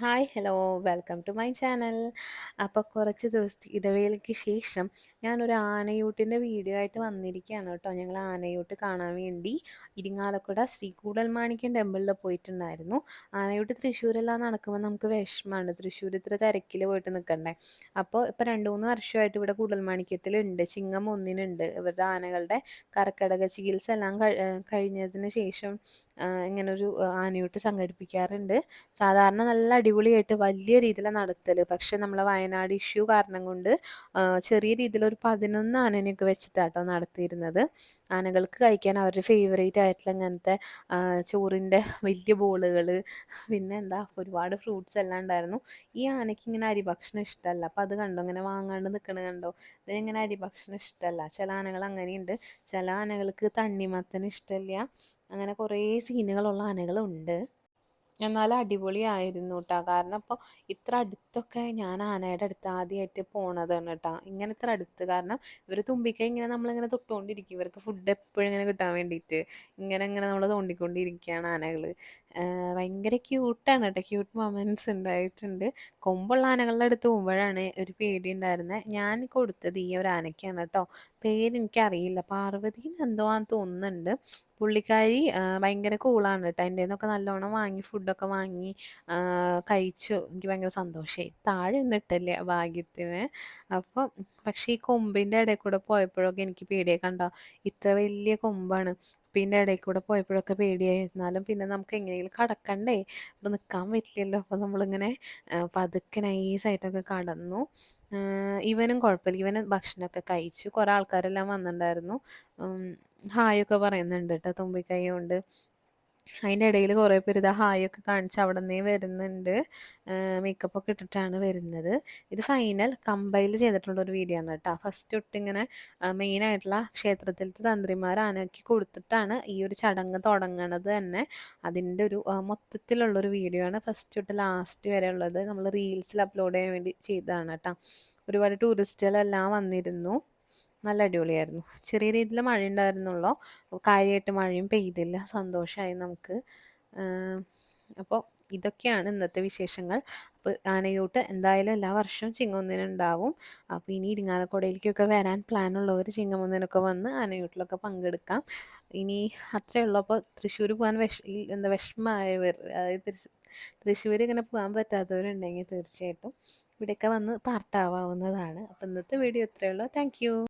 Hi hello welcome to my channel അപ്പോൾ കുറച്ച് ദിവസത്തെ ഇടവേളയ്ക്ക് ശേഷം ഞാനൊരു ആനയൂട്ടിന്റെ വീഡിയോ ആയിട്ട് വന്നിരിക്കുകയാണ് കേട്ടോ. ഞങ്ങൾ ആനയൂട്ട് കാണാൻ വേണ്ടി ഇരിങ്ങാലക്കുട ശ്രീകൂടൽ മാണിക്യം ടെമ്പിളിൽ പോയിട്ടുണ്ടായിരുന്നു. ആനയൂട്ട് തൃശ്ശൂരെല്ലാം നടക്കുമ്പോൾ നമുക്ക് വിഷമമാണ് തൃശ്ശൂർ ഇത്ര തിരക്കിൽ പോയിട്ട് നിൽക്കണ്ടേ അപ്പോൾ ഇപ്പോൾ രണ്ട് മൂന്ന് വർഷമായിട്ട് ഇവിടെ കൂടൽമാണിക്യത്തിലുണ്ട്. ചിങ്ങം ഒന്നിനുണ്ട്. ഇവരുടെ ആനകളുടെ കർക്കടക ചികിത്സ എല്ലാം കഴിഞ്ഞതിന് ശേഷം ഇങ്ങനൊരു ആനയൂട്ട് സംഘടിപ്പിക്കാറുണ്ട്. സാധാരണ നല്ല അടിപൊളിയായിട്ട് വലിയ രീതിയിലാണ് നടത്തൽ പക്ഷെ നമ്മളെ വയനാട് ഇഷ്യൂ കാരണം കൊണ്ട് ചെറിയ രീതിയിൽ ഒരു പതിനൊന്ന് ആനനെയൊക്കെ വെച്ചിട്ടാട്ടോ നടത്തിയിരുന്നത്. ആനകൾക്ക് കഴിക്കാൻ അവരുടെ ഫേവറേറ്റ് ആയിട്ടുള്ള ഇങ്ങനത്തെ ചോറിന്റെ വലിയ ബോളുകൾ പിന്നെ എന്താ ഒരുപാട് ഫ്രൂട്ട്സ് എല്ലാം ഉണ്ടായിരുന്നു. ഈ ആനയ്ക്ക് ഇങ്ങനെ അരി ഭക്ഷണം ഇഷ്ടമല്ല അപ്പം അത് കണ്ടോ? ഇങ്ങനെ വാങ്ങാണ്ട് നിൽക്കണ കണ്ടോ? ഇതിനിങ്ങനെ അരി ഭക്ഷണം ഇഷ്ടമല്ല ചില ആനകൾ അങ്ങനെയുണ്ട്. ചില ആനകൾക്ക് തണ്ണിമത്തന് ഇഷ്ടമില്ല അങ്ങനെ കുറേ സീനുകളുള്ള ആനകളുണ്ട്. എന്നാൽ അടിപൊളിയായിരുന്നു കേട്ടോ കാരണം ഇപ്പോൾ ഇത്ര അടുത്തൊക്കെ ഞാൻ ആനയുടെ അടുത്ത് ആദ്യമായിട്ട് പോണതാണ് കേട്ടോ ഇങ്ങനെ ഇത്ര അടുത്ത്. കാരണം ഇവർ തുമ്പിക്കൈ ഇങ്ങനെ നമ്മളിങ്ങനെ തൊട്ടുകൊണ്ടിരിക്കും ഇവർക്ക് ഫുഡ് എപ്പോഴും ഇങ്ങനെ കിട്ടാൻ വേണ്ടിയിട്ട് ഇങ്ങനെ ഇങ്ങനെ നമ്മൾ തോണ്ടിക്കൊണ്ടിരിക്കുകയാണ് ആനകൾ ഭയങ്കര ക്യൂട്ടാണ് കേട്ടോ ക്യൂട്ട് മൊമെന്റ്സ് ഉണ്ടായിട്ടുണ്ട് കൊമ്പുള്ള ആനകളുടെ അടുത്ത് പോകുമ്പോഴാണ് ഒരു പേടി ഉണ്ടായിരുന്നത് ഞാൻ കൊടുത്തത് ഈ ഒരു ആനയ്ക്കാണ് കേട്ടോ പേര് എനിക്കറിയില്ല. പാർവതി എന്തോ ആണെന്ന് തോന്നുന്നുണ്ട്. പുള്ളിക്കാരി ഭയങ്കര കൂളാണ് കേട്ടോ എന്റെ നിന്നൊക്കെ നല്ലോണം വാങ്ങി ഫുഡൊക്കെ വാങ്ങി കഴിച്ചു. എനിക്ക് ഭയങ്കര സന്തോഷമായി താഴെ ഒന്നും ഇട്ടില്ല ഭാഗ്യത്തിന്. അപ്പോൾ പക്ഷേ ഈ കൊമ്പിന്റെ ഇടയിൽ കൂടെ പോയപ്പോഴൊക്കെ എനിക്ക് പേടിയൊക്കെ കണ്ടോ? ഇത്ര വലിയ കൊമ്പാണ്. പിന്നെ ഇടയിൽ കൂടെ പോയപ്പോഴൊക്കെ പേടിയായി. എന്നാലും പിന്നെ നമുക്ക് എങ്ങനെയെങ്കിലും കടക്കണ്ടേ? ഇവിടെ നിൽക്കാൻ പറ്റില്ലല്ലോ. അപ്പോൾ നമ്മളിങ്ങനെ പതുക്കെ നൈസായിട്ടൊക്കെ കടന്നു. ഇവനും കുഴപ്പമില്ല. ഇവന് ഭക്ഷണമൊക്കെ കഴിച്ചു. കുറേ ആൾക്കാരെല്ലാം വന്നിട്ടുണ്ടായിരുന്നു. ഹായൊക്കെ പറയുന്നുണ്ട് കേട്ടോ. തുമ്പിക്കൈ കൊണ്ട്. അതിന്റെ ഇടയിൽ കുറേ പേര് ഇതാ ഹായൊക്കെ കാണിച്ച് അവിടെ നിന്നേ വരുന്നുണ്ട് മേക്കപ്പ് ഒക്കെ ഇട്ടിട്ടാണ് വരുന്നത്. ഇത് ഫൈനൽ കമ്പൈൽ ചെയ്തിട്ടുള്ള ഒരു വീഡിയോ ആണ് കേട്ടോ. ഫസ്റ്റ് തൊട്ട് ഇങ്ങനെ മെയിൻ ആയിട്ടുള്ള ക്ഷേത്രത്തിലത്തെ തന്ത്രിമാർ ആനക്കി കൊടുത്തിട്ടാണ് ഈ ഒരു ചടങ്ങ് തുടങ്ങണത് തന്നെ. അതിന്റെ ഒരു മൊത്തത്തിലുള്ളൊരു വീഡിയോ ആണ്. ഫസ്റ്റ് തൊട്ട് ലാസ്റ്റ് വരെ ഉള്ളത് നമ്മൾ റീൽസിൽ അപ്ലോഡ് ചെയ്യാൻ വേണ്ടി ചെയ്തതാണ് കേട്ടോ. ഒരുപാട് ടൂറിസ്റ്റുകളെല്ലാം വന്നിരുന്നു. നല്ല അടിപൊളിയായിരുന്നു. ചെറിയ രീതിയിൽ മഴ ഉണ്ടായിരുന്നുള്ളൂ കാര്യമായിട്ട് മഴയും പെയ്തില്ല. സന്തോഷമായി നമുക്ക്. അപ്പോൾ ഇതൊക്കെയാണ് ഇന്നത്തെ വിശേഷങ്ങൾ. അപ്പോൾ ആനയൂട്ട് എന്തായാലും എല്ലാ വർഷവും ചിങ്ങമൊന്നിനുണ്ടാവും അപ്പോൾ ഇനി ഇരിങ്ങാലക്കുടയിലേക്കൊക്കെ വരാൻ പ്ലാൻ ഉള്ളവർ ചിങ്ങമൊന്നിനൊക്കെ വന്ന് ആനയൂട്ടിലൊക്കെ പങ്കെടുക്കാം. ഇനി അത്രയേ ഉള്ളൂ. അപ്പോൾ തൃശ്ശൂർ പോകാൻ വിഷ എന്താ വിഷമമായവർ അതായത് തൃശ്ശൂർ ഇങ്ങനെ പോകാൻ പറ്റാത്തവരുണ്ടെങ്കിൽ തീർച്ചയായിട്ടും ഇവിടെയൊക്കെ വന്ന് പാർട്ടാവാവുന്നതാണ്. അപ്പോൾ ഇന്നത്തെ വീഡിയോ ഇത്രയേ ഉള്ളൂ. താങ്ക്